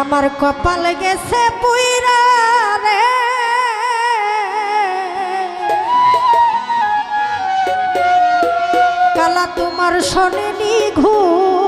আমার কপাল গেছে পুইরারে কালা তোমার শোনেনি ঘুম।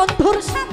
বন্ধুর সাথে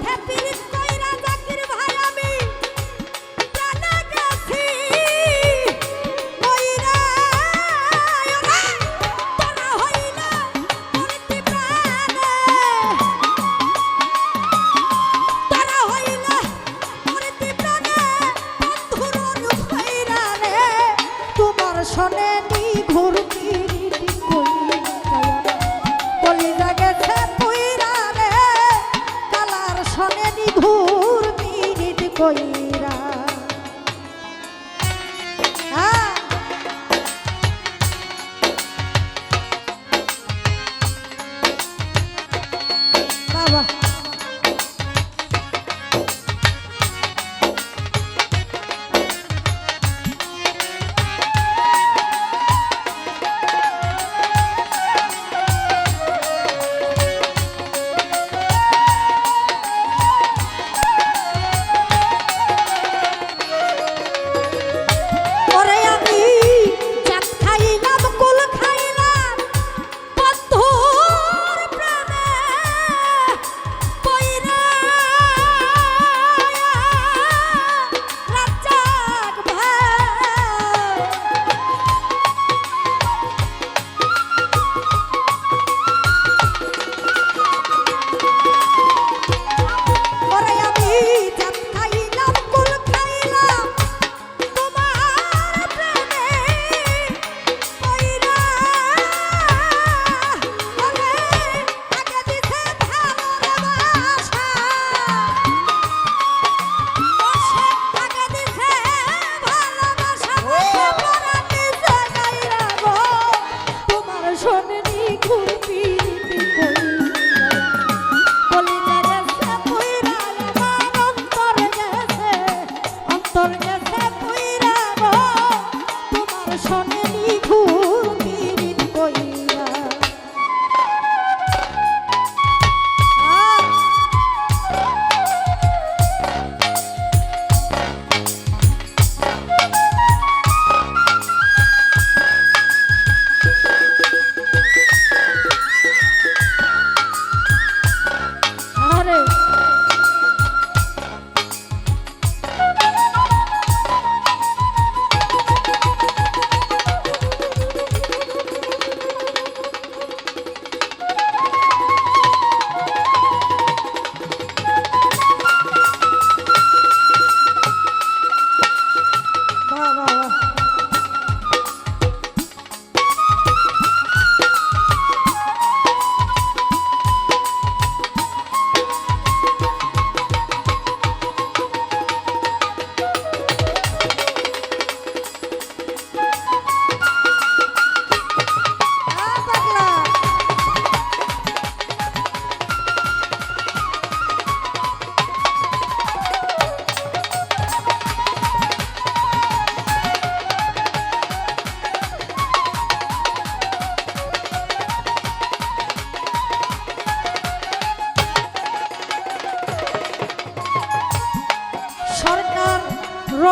少年的苦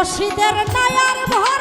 রশিদের নায়ার ভয়।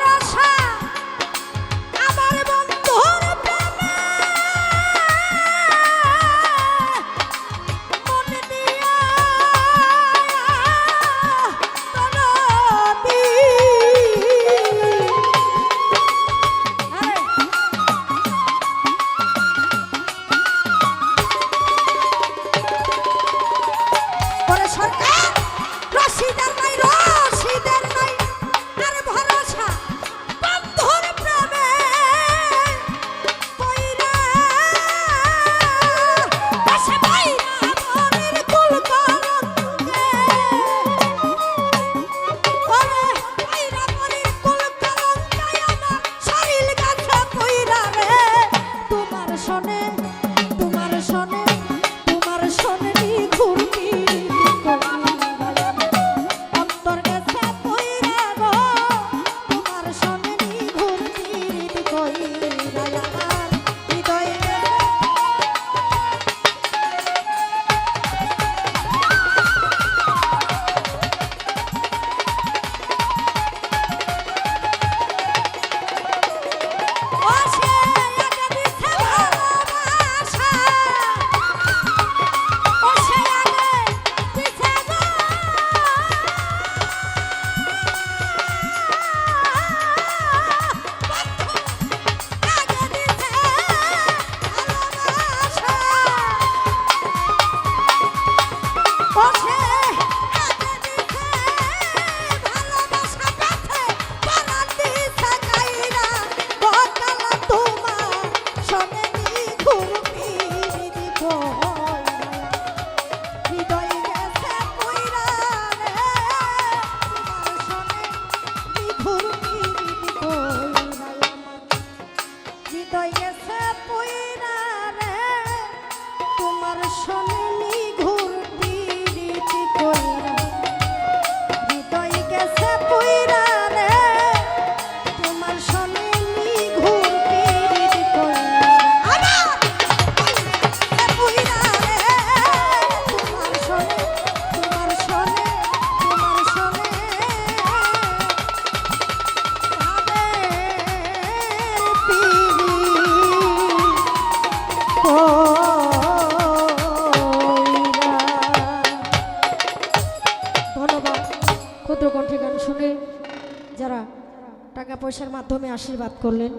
পয়সার মাধ্যমে আশীর্বাদ করলেন।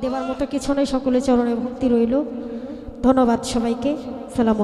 দেওয়ার মতো কিছু নেই সকলে চরণে ভক্তি রইল। ধন্যবাদ সবাইকে। সালাম